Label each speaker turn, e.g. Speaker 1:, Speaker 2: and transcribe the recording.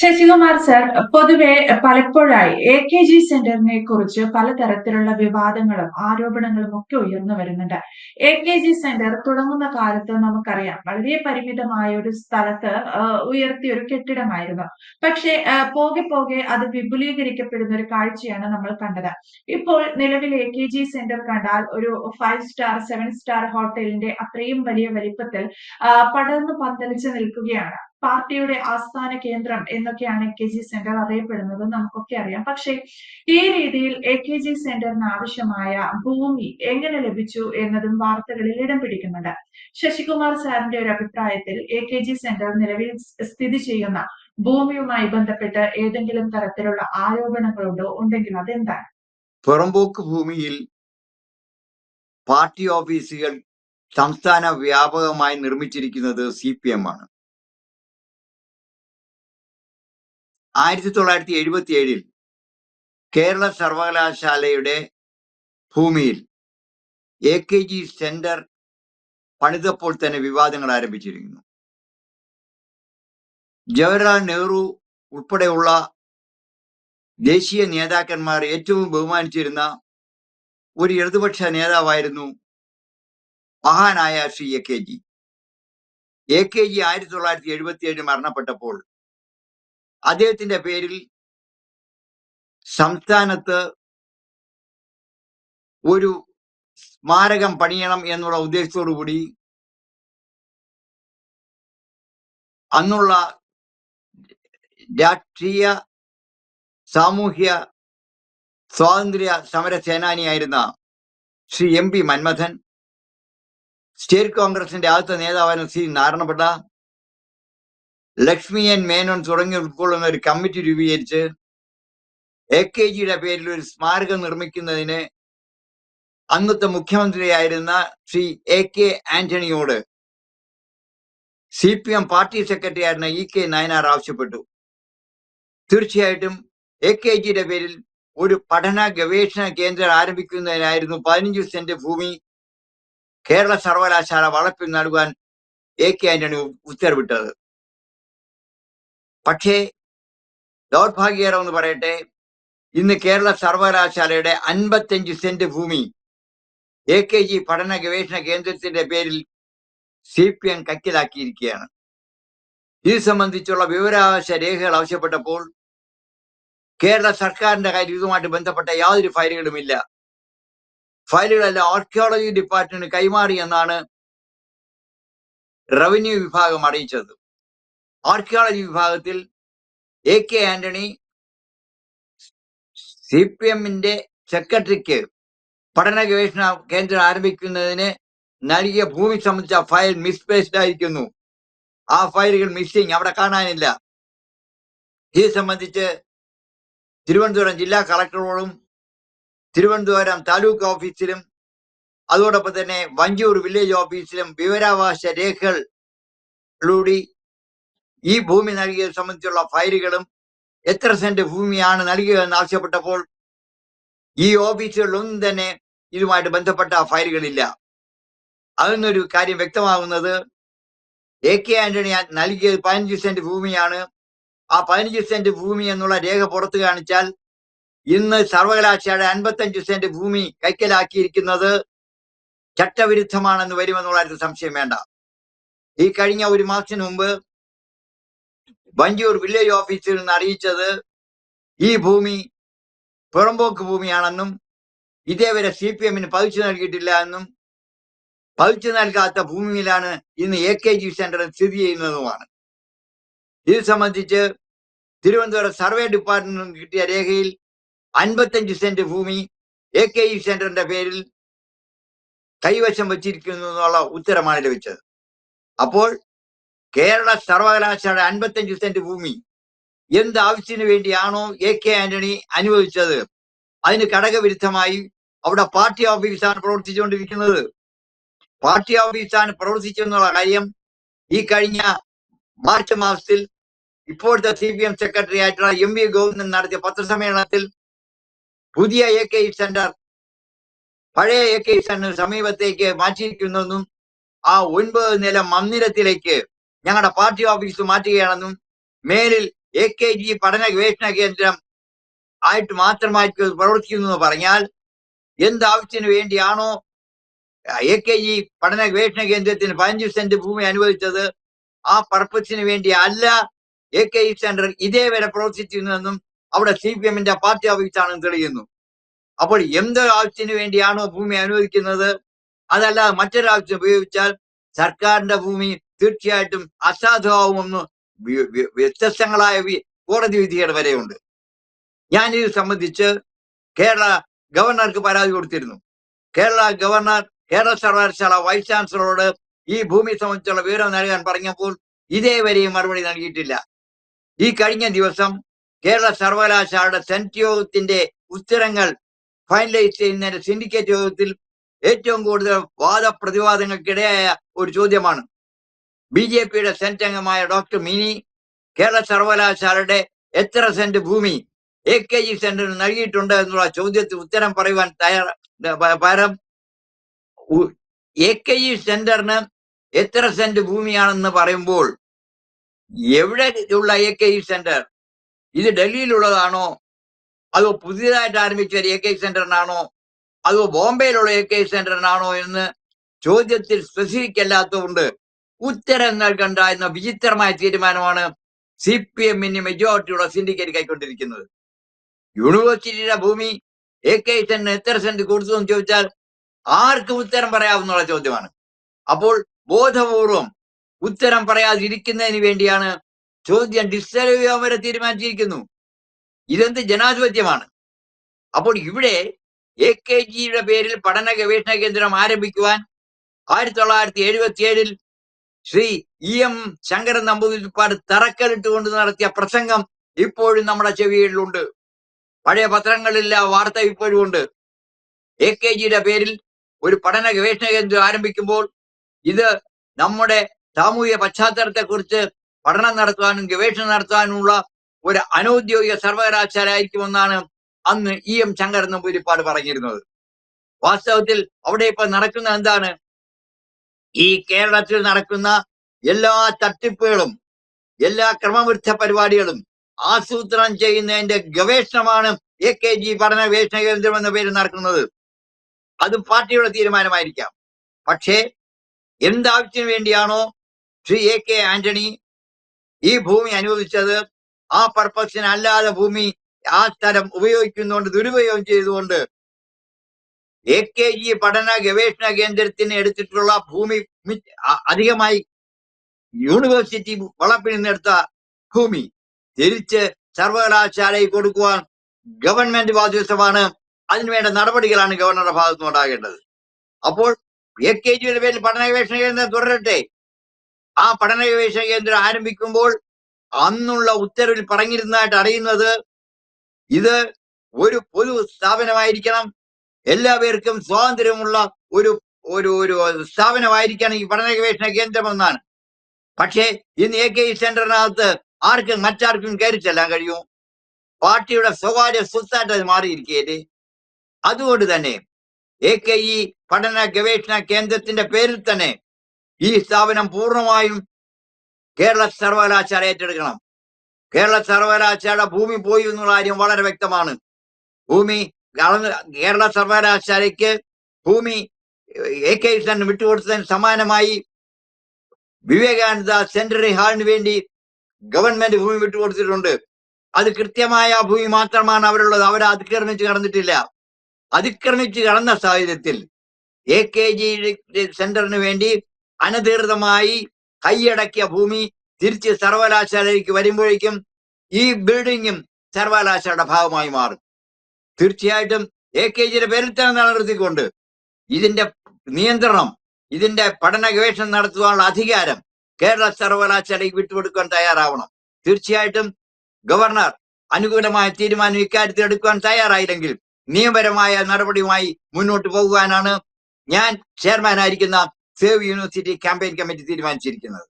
Speaker 1: Sasikumar sir പൊതുവെ പലപ്പോഴായി A K G സെന്ററിനെ കുറിച്ച് പലതരത്തിലുള്ള വിവാദങ്ങളും ആരോപണങ്ങളും ഒക്കെ ഉയർന്നു വരുന്നുണ്ട്. എ കെ ജി സെന്റർ തുടങ്ങുന്ന കാലത്ത് നമുക്കറിയാം വളരെ പരിമിതമായ ഒരു സ്ഥലത്ത് ഉയർത്തിയ ഒരു കെട്ടിടമായിരുന്നു. പക്ഷേ പോകെ പോകെ അത് വിപുലീകരിക്കപ്പെടുന്ന ഒരു കാഴ്ചയാണ് നമ്മൾ കണ്ടത്. ഇപ്പോൾ നിലവിൽ എ കെ ജി സെന്റർ കണ്ടാൽ ഒരു ഫൈവ് സ്റ്റാർ സെവൻ സ്റ്റാർ ഹോട്ടലിന്റെ അത്രയും വലിയ വലിപ്പത്തിൽ പടർന്നു പന്തലിച്ച് നിൽക്കുകയാണ്. പാർട്ടിയുടെ ആസ്ഥാന കേന്ദ്രം എന്നൊക്കെയാണ് എ കെ ജി സെന്റർ അറിയപ്പെടുന്നത് നമുക്കൊക്കെ അറിയാം. പക്ഷേ ഈ രീതിയിൽ എ കെ ജി സെന്ററിന് ആവശ്യമായ ഭൂമി എങ്ങനെ ലഭിച്ചു എന്നതും വാർത്തകളിൽ ഇടം പിടിക്കുന്നുണ്ട്. ശശികുമാർ സാറിന്റെ ഒരു അഭിപ്രായത്തിൽ എ കെ ജി സെന്റർ നിലവിൽ സ്ഥിതി ചെയ്യുന്ന ഭൂമിയുമായി ബന്ധപ്പെട്ട് ഏതെങ്കിലും തരത്തിലുള്ള ആരോപണങ്ങളുണ്ടോ? ഉണ്ടെങ്കിൽ അതെന്താണ്?
Speaker 2: പുറമ്പോക്ക് ഭൂമിയിൽ പാർട്ടി ഓഫീസുകൾ സംസ്ഥാന വ്യാപകമായി നിർമ്മിച്ചിരിക്കുന്നത് സി പി എം ആണ്. ആയിരത്തി തൊള്ളായിരത്തി എഴുപത്തി ഏഴിൽ കേരള സർവകലാശാലയുടെ ഭൂമിയിൽ എ കെ ജി സെന്റർ പണിതപ്പോൾ തന്നെ വിവാദങ്ങൾ ആരംഭിച്ചിരിക്കുന്നു. ജവഹർലാൽ നെഹ്റു ഉൾപ്പെടെയുള്ള ദേശീയ നേതാക്കന്മാർ ഏറ്റവും ബഹുമാനിച്ചിരുന്ന ഒരു ഇടതുപക്ഷ നേതാവായിരുന്നു മഹാനായ Shri A K G A K G ആയിരത്തി തൊള്ളായിരത്തി എഴുപത്തി ഏഴിൽ മരണപ്പെട്ടപ്പോൾ അദ്ദേഹത്തിന്റെ പേരിൽ സംസ്ഥാനത്ത് ഒരു സ്മാരകം പണിയണം എന്നുള്ള ഉദ്ദേശത്തോടു കൂടി അന്നുള്ള രാഷ്ട്രീയ സാമൂഹ്യ സ്വാതന്ത്ര്യ സമര സേനാനിയായിരുന്ന Shri M P Manmadhan state കോൺഗ്രസിന്റെ ആദ്യത്തെ നേതാവായിരുന്ന ശ്രീ നാരായണപിള്ള ലക്ഷ്മി ആൻഡ് മേനോൻ തുടങ്ങി ഉൾക്കൊള്ളുന്ന ഒരു കമ്മിറ്റി രൂപീകരിച്ച് എ കെ ജിയുടെ പേരിൽ ഒരു സ്മാരകം നിർമ്മിക്കുന്നതിന് അന്നത്തെ മുഖ്യമന്ത്രിയായിരുന്ന Shri A K ആന്റണിയോട് C P M party secretary ആയിരുന്ന ഇ കെ നയനാർ ആവശ്യപ്പെട്ടു. തീർച്ചയായിട്ടും എ കെ ജിയുടെ പേരിൽ ഒരു പഠന ഗവേഷണ കേന്ദ്രം ആരംഭിക്കുന്നതിനായിരുന്നു പതിനഞ്ച് സെന്റ് ഭൂമി കേരള സർവകലാശാല വളപ്പിൽ നൽകാൻ എ കെ ആന്റണി ഉത്തരവിട്ടത്. പക്ഷേ ദൗർഭാഗ്യകരം എന്ന് പറയട്ടെ ഇന്ന് കേരള സർവകലാശാലയുടെ അൻപത്തഞ്ച് സെന്റ് ഭൂമി എ കെ ജി പഠന ഗവേഷണ കേന്ദ്രത്തിന്റെ പേരിൽ സി പി എം കക്കിലാക്കിയിരിക്കുകയാണ്. ഇത് സംബന്ധിച്ചുള്ള വിവരാവകാശ രേഖകൾ ആവശ്യപ്പെട്ടപ്പോൾ കേരള സർക്കാരിന്റെ കാര്യം ഇതുമായിട്ട് ബന്ധപ്പെട്ട യാതൊരു ഫയലുകളുമില്ല. ഫയലുകളെല്ലാം ആർക്കിയോളജി ഡിപ്പാർട്ട്മെന്റ് കൈമാറി എന്നാണ് റവന്യൂ വിഭാഗം അറിയിച്ചത്. ആർക്കിയോളജി വിഭാഗത്തിൽ A K Antony C P എമ്മിന്റെ സെക്രട്ടറിക്ക് പഠന ഗവേഷണ കേന്ദ്രം ആരംഭിക്കുന്നതിന് നൽകിയ ഭൂമി സംബന്ധിച്ച ഫയൽ മിസ്പ്ലേസ്ഡ് ആയിരിക്കുന്നു. ആ ഫയലുകൾ മിസ്സിങ് അവിടെ കാണാനില്ല. ഇത് സംബന്ധിച്ച് തിരുവനന്തപുരം ജില്ലാ കളക്ടറോടും തിരുവനന്തപുരം താലൂക്ക് ഓഫീസിലും അതോടൊപ്പം തന്നെ വഞ്ചൂർ വില്ലേജ് ഓഫീസിലും വിവരാവകാശ രേഖകളിലൂടെ ഈ ഭൂമി നൽകിയത് സംബന്ധിച്ചുള്ള ഫയലുകളും എത്ര സെന്റ് ഭൂമിയാണ് നൽകിയതെന്ന് ആവശ്യപ്പെട്ടപ്പോൾ ഈ ഓഫീസുകളിലൊന്നും തന്നെ ഇതുമായിട്ട് ബന്ധപ്പെട്ട ഫയലുകളില്ല. അതിനൊരു കാര്യം വ്യക്തമാകുന്നത് എ കെ ആന്റണി നൽകിയത് പതിനഞ്ച് സെന്റ് ഭൂമിയാണ്. ആ പതിനഞ്ച് സെന്റ് ഭൂമി എന്നുള്ള രേഖ പുറത്തു കാണിച്ചാൽ ഇന്ന് സർവകലാശാല അൻപത്തഞ്ച് സെന്റ് ഭൂമി കൈക്കലാക്കിയിരിക്കുന്നത് ചട്ടവിരുദ്ധമാണെന്ന് വരുമെന്നുള്ള സംശയം വേണ്ട. ഈ കഴിഞ്ഞ ഒരു മാസത്തിന് മുമ്പ് വഞ്ചൂർ വില്ലേജ് ഓഫീസിൽ നിന്ന് അറിയിച്ചത് ഈ ഭൂമി പുറമ്പോക്ക് ഭൂമിയാണെന്നും ഇതേവരെ സി പി എമ്മിന് പതിച്ചു നൽകിയിട്ടില്ല എന്നും പതിച്ചു നൽകാത്ത ഭൂമിയിലാണ് ഇന്ന് എ കെ ജി സെന്റർ സ്ഥിതി ചെയ്യുന്നതുമാണ്. ഇത് സംബന്ധിച്ച് തിരുവനന്തപുരം സർവേ ഡിപ്പാർട്ട്മെന്റ് കിട്ടിയ രേഖയിൽ അൻപത്തഞ്ച് സെന്റ് ഭൂമി എ കെ ജി സെന്ററിന്റെ പേരിൽ കൈവശം വച്ചിരിക്കുന്നു എന്നുള്ള ഉത്തരമാണ് ലഭിച്ചത്. അപ്പോൾ കേരള സർവകലാശാല അൻപത്തഞ്ച് സെന്റ് ഭൂമി. എന്ത് ആവശ്യത്തിന് വേണ്ടിയാണോ എ കെ ആന്റണി അനുവദിച്ചത്? അതിന് ഘടകവിരുദ്ധമായി അവിടെ പാർട്ടി ഓഫീസാണ് പ്രവർത്തിച്ചുകൊണ്ടിരിക്കുന്നത്. പാർട്ടി ഓഫീസാണ് പ്രവർത്തിച്ചെന്നുള്ള കാര്യം ഈ കഴിഞ്ഞ മാർച്ച് മാസത്തിൽ ഇപ്പോഴത്തെ സി പി എം സെക്രട്ടറി ആയിട്ടുള്ള എം വി ഗോവിന്ദൻ നടത്തിയ പത്രസമ്മേളനത്തിൽ പുതിയ എ കെ സെന്റർ പഴയ എ കെ സെന്റർ സമീപത്തേക്ക് മാറ്റിയിരിക്കുന്നെന്നും ആ ഒൻപത് നില മന്ദിരത്തിലേക്ക് ഞങ്ങളുടെ പാർട്ടി ഓഫീസ് മാറ്റുകയാണെന്നും മേലിൽ എ കെ ജി പഠന ഗവേഷണ കേന്ദ്രം ആയിട്ട് മാത്രമായിട്ട് പ്രവർത്തിക്കുന്നു പറഞ്ഞാൽ എന്താവശ്യത്തിന് വേണ്ടിയാണോ എ കെ ജി പഠന ഗവേഷണ കേന്ദ്രത്തിന് പതിനഞ്ച് സെന്റ് ഭൂമി അനുവദിച്ചത്? ആ പർപ്പസിന് വേണ്ടി അല്ല എ കെ ജി സെന്റർ ഇതേ വരെ പ്രവർത്തിച്ചിരുന്നതെന്നും അവിടെ സി പി എമ്മിന്റെ പാർട്ടി ഓഫീസാണെന്ന് തെളിയുന്നു. അപ്പോൾ എന്ത് ആവശ്യത്തിന് വേണ്ടിയാണോ ഭൂമി അനുവദിക്കുന്നത്? അതല്ലാതെ മറ്റൊരാവശ്യം ഉപയോഗിച്ചാൽ സർക്കാരിന്റെ ഭൂമി തീർച്ചയായിട്ടും അസാധുവാകുമെന്ന് വ്യത്യസ്തങ്ങളായ കോടതി വിധികൾ വരെയുണ്ട്. ഞാൻ ഇത് സംബന്ധിച്ച് കേരള ഗവർണർക്ക് പരാതി കൊടുത്തിരുന്നു. കേരള ഗവർണർ കേരള സർവകലാശാല വൈസ് ചാൻസലറോട് ഈ ഭൂമി സംബന്ധിച്ചുള്ള വിവരം നൽകാൻ പറഞ്ഞപ്പോൾ ഇതേവരെയും മറുപടി നൽകിയിട്ടില്ല. ഈ കഴിഞ്ഞ ദിവസം കേരള സർവകലാശാലയുടെ സെനറ്റ് യോഗത്തിന്റെ ഉത്തരങ്ങൾ ഫൈനലൈസ് ചെയ്യുന്നതിന്റെ സിൻഡിക്കേറ്റ് യോഗത്തിൽ ഏറ്റവും കൂടുതൽ വാദപ്രതിവാദങ്ങൾക്കിടയായ ഒരു ചോദ്യമാണ്. ബി ജെ പിയുടെ സെന്റ് അംഗമായ ഡോക്ടർ മിനി കേരള സർവകലാശാലയുടെ എത്ര സെന്റ് ഭൂമി എ കെ ജി സെന്ററിന് നൽകിയിട്ടുണ്ട് എന്നുള്ള ചോദ്യത്തിന് ഉത്തരം പറയുവാൻ തയ്യാറ പകരം എ കെ ജി സെന്ററിന് എത്ര സെന്റ് ഭൂമിയാണെന്ന് പറയുമ്പോൾ എവിടെ ഉള്ള എ കെ ജി സെന്റർ ഇത് ഡൽഹിയിലുള്ളതാണോ? അതോ പുതിയതായിട്ട് ആരംഭിച്ച ഒരു എ കെ സെന്ററിനാണോ അതോ ബോംബെയിലുള്ള എ കെ സെന്ററിനാണോ എന്ന് ചോദ്യത്തിൽ സ്പെസിഫിക് അല്ലാത്തതുകൊണ്ട് ഉത്തരം നൽകണ്ട എന്ന വിചിത്രമായ തീരുമാനമാണ് സി പി എമ്മിന് മെജോറിറ്റിയുള്ള സിൻഡിക്കേറ്റ് കൈക്കൊണ്ടിരിക്കുന്നത്. യൂണിവേഴ്സിറ്റിയുടെ ഭൂമി എ കെ സെന്റിന് എത്ര സെന്റ് കൊടുത്തു എന്ന് ചോദിച്ചാൽ ആർക്കും ഉത്തരം പറയാവുന്ന ചോദ്യമാണ്. അപ്പോൾ ബോധപൂർവം ഉത്തരം പറയാതിരിക്കുന്നതിന് വേണ്ടിയാണ് ചോദ്യം ഡിസ്റ്റർബ് ചെയ്യാൻ വരെ തീരുമാനിച്ചിരിക്കുന്നു. ഇതെന്ത് ജനാധിപത്യമാണ്? അപ്പോൾ ഇവിടെ എ കെ ജിയുടെ പേരിൽ പഠന ഗവേഷണ കേന്ദ്രം ആരംഭിക്കുവാൻ ആയിരത്തി തൊള്ളായിരത്തി എഴുപത്തി ഏഴിൽ ശ്രീ ഇ എം ശങ്കരൻ നമ്പൂതിരിപ്പാട് തറക്കല്ലിട്ടുകൊണ്ട് നടത്തിയ പ്രസംഗം ഇപ്പോഴും നമ്മുടെ ചെവികളിലുണ്ട് പഴയ പത്രങ്ങളില്ല വാർത്ത ഇപ്പോഴും ഉണ്ട്. എ കെ ജിയുടെ പേരിൽ ഒരു പഠന ഗവേഷണ കേന്ദ്രം ആരംഭിക്കുമ്പോൾ ഇത് നമ്മുടെ സാമൂഹിക പശ്ചാത്തലത്തെ കുറിച്ച് പഠനം നടത്തുവാനും ഗവേഷണം നടത്തുവാനുമുള്ള ഒരു അനൗദ്യോഗിക സർവകലാശാല ആയിരിക്കുമെന്നാണ് അന്ന് ഇ എം ശങ്കരൻ നമ്പൂതിരിപ്പാട് പറഞ്ഞിരുന്നത്. വാസ്തവത്തിൽ അവിടെ ഇപ്പൊ നടക്കുന്ന എന്താണ്? ഈ കേരളത്തിൽ നടക്കുന്ന എല്ലാ തട്ടിപ്പുകളും എല്ലാ ക്രമവിരുദ്ധ പരിപാടികളും ആസൂത്രണം ചെയ്യുന്നതിന്റെ ഗവേഷണമാണ് എ കെ ജി പഠന ഗവേഷണ കേന്ദ്രം എന്ന പേര് നടക്കുന്നത്. അത് പാർട്ടിയുടെ തീരുമാനമായിരിക്കാം. പക്ഷേ എന്താവശ്യത്തിന് വേണ്ടിയാണോ ശ്രീ എ കെ ആന്റണി ഈ ഭൂമി അനുവദിച്ചത്? ആ പർപ്പസിന് അല്ലാതെ ഭൂമി ആ സ്ഥലം ഉപയോഗിക്കുന്നതുകൊണ്ട് ദുരുപയോഗം ചെയ്തുകൊണ്ട് എ കെ ജി പഠന ഗവേഷണ കേന്ദ്രത്തിന് എടുത്തിട്ടുള്ള ഭൂമി അധികമായി യൂണിവേഴ്സിറ്റി വളപ്പിൽ നിന്നെടുത്ത ഭൂമി. തിരിച്ച് സർവകലാശാലയിൽ കൊടുക്കുവാൻ ഗവൺമെന്റ് ബാധ്യസ്ഥമാണ് അതിനുവേണ്ട നടപടികളാണ് ഗവർണറുടെ ഭാഗത്തുനിന്ന് ഉണ്ടാകേണ്ടത്. അപ്പോൾ എ കെ ജിയുടെ പേരിൽ പഠന ഗവേഷണ കേന്ദ്രം തുടരട്ടെ. ആ പഠന ഗവേഷണ കേന്ദ്രം ആരംഭിക്കുമ്പോൾ അന്നുള്ള ഉത്തരവിൽ പറഞ്ഞിരുന്നതായിട്ട് അറിയുന്നത് ഇത് ഒരു പൊതു സ്ഥാപനമായിരിക്കണം. എല്ലാ പേർക്കും സ്വാതന്ത്ര്യമുള്ള ഒരു ഒരു ഒരു സ്ഥാപനമായിരിക്കണം ഈ പഠന ഗവേഷണ കേന്ദ്രം എന്നാണ് പക്ഷേ ഇന്ന് എ കെ ഇ സെന്ററിനകത്ത് ആർക്കും മറ്റാർക്കും കയറി ചെല്ലാൻ കഴിയും? പാർട്ടിയുടെ സ്വകാര്യ സ്വത്തായിട്ട് മാറിയിരിക്കുകയല്ലേ? അതുകൊണ്ട് തന്നെ എ കെ ഇ പഠന ഗവേഷണ കേന്ദ്രത്തിന്റെ പേരിൽ തന്നെ ഈ സ്ഥാപനം പൂർണമായും കേരള സർവകലാശാല ഏറ്റെടുക്കണം. കേരള സർവകലാശാല ഭൂമി പോയി എന്നുള്ള കാര്യം വളരെ വ്യക്തമാണ്. ഭൂമി കേരള സർവകലാശാലയ്ക്ക് ഭൂമി എ കെ സെന്റർ വിട്ടുകൊടുത്തതിന് സമാനമായി വിവേകാനന്ദ സെന്ററി ഹാളിന് വേണ്ടി ഗവൺമെന്റ് ഭൂമി വിട്ടുകൊടുത്തിട്ടുണ്ട്. അത് കൃത്യമായ ഭൂമി മാത്രമാണ് അവരുള്ളത്. അവർ അതിക്രമിച്ച് കടന്നിട്ടില്ല. അതിക്രമിച്ച് കടന്ന സാഹചര്യത്തിൽ എ കെ ജി സെന്ററിന് വേണ്ടി അനധികൃതമായി കൈയടക്കിയ ഭൂമി തിരിച്ച് സർവകലാശാലയിലേക്ക് വരുമ്പോഴേക്കും ഈ ബിൽഡിങ്ങും സർവകലാശാലയുടെ ഭാഗമായി മാറും. തീർച്ചയായിട്ടും എ കെ ജിയുടെ പേരിൽ തന്നെ നിലനിർത്തിക്കൊണ്ട് ഇതിന്റെ നിയന്ത്രണം ഇതിന്റെ പഠന ഗവേഷണം നടത്തുവാനുള്ള അധികാരം കേരള സർവകലാശാലയ്ക്ക് വിട്ടുകൊടുക്കാൻ തയ്യാറാവണം. തീർച്ചയായിട്ടും ഗവർണർ അനുകൂലമായ തീരുമാനം ഇക്കാര്യത്തിൽ എടുക്കുവാൻ തയ്യാറായില്ലെങ്കിൽ നിയമപരമായ നടപടിയുമായി മുന്നോട്ട് പോകുവാനാണ് ഞാൻ ചെയർമാനായിരിക്കുന്ന സേവ് യൂണിവേഴ്സിറ്റി ക്യാമ്പയിൻ കമ്മിറ്റി തീരുമാനിച്ചിരിക്കുന്നത്.